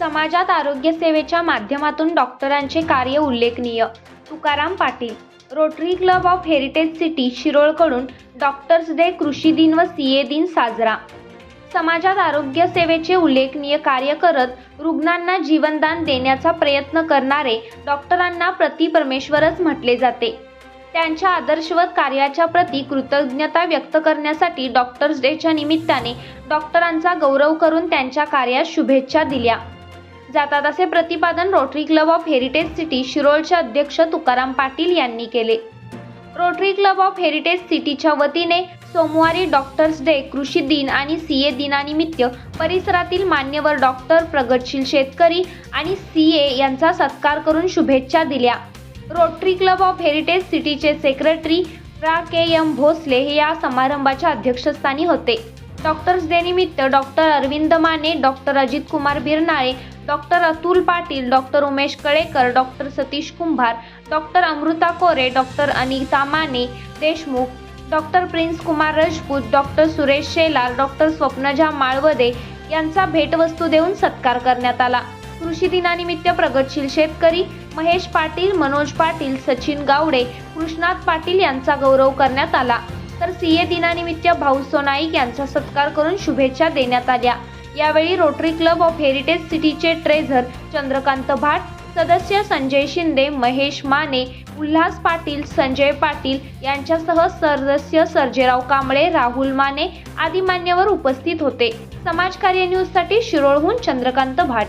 समाजात आरोग्य सेवेच्या माध्यमातून डॉक्टरांचे कार्य उल्लेखनीय. Tukaram Patil Rotary club of heritage city शिरोळकडून doctors day कृषी दिन व सी ए दिन साजरा. समाजात आरोग्य सेवेचे उल्लेखनीय कार्य करत रुग्णांना जीवनदान देण्याचा प्रयत्न करणारे डॉक्टरांना प्रति परमेश्वरच म्हटले जाते. त्यांच्या आदर्शवत कार्याच्या प्रती कृतज्ञता व्यक्त करण्यासाठी डॉक्टर्स डेच्या निमित्ताने डॉक्टरांचा गौरव करून त्यांच्या कार्यास शुभेच्छा दिल्या. जातात असे प्रतिपादन Rotary club of heritage city शिरोळचे अध्यक्ष तुकाराम पाटील यांनी केले. रोटरी क्लब ऑफ हेरिटेज सिटीच्या वतीने सोमवारी डॉक्टर्स डे कृषी दिन आणि सी ए दिनानिमित्त परिसरातील मान्यवर डॉक्टर प्रगतशील शेतकरी आणि सी ए यांचा सत्कार करून शुभेच्छा दिल्या. रोटरी क्लब ऑफ हेरिटेज सिटीचे सेक्रेटरी प्रा. के. एम. भोसले हे या समारंभाच्या अध्यक्षस्थानी होते. डॉक्टर्स डे निमित्त doctor Arvind Mane doctor Ajit Kumar Birnale doctor Atul Patil doctor Umesh Kalekar doctor Satish Kumbhar doctor Amruta Kore doctor Anita Mane Deshmukh doctor Prince Kumar Rajput doctor Suresh Shelar doctor Swapnaja Malavade यांचा भेटवस्तू देऊन सत्कार करण्यात आला. कृषी दिनानिमित्त प्रगतशील शेतकरी महेश पाटील मनोज पाटील सचिन गावडे कृष्णात पाटील यांचा गौरव करण्यात आला. तर सीए दिनानिमित्त भाऊ सोनाईक यांचा सत्कार करून शुभेच्छा देण्यात आल्या. यावेळी रोटरी क्लब ऑफ हेरिटेज सिटीचे ट्रेझर चंद्रकांत भाट सदस्य संजय शिंदे महेश माने उल्हास पाटील संजय पाटील यांच्यासह सदस्य सर्जेराव कांबळे राहुल माने आदी मान्यवर उपस्थित होते. समाजकार्य न्यूजसाठी शिरोळहून चंद्रकांत भाट.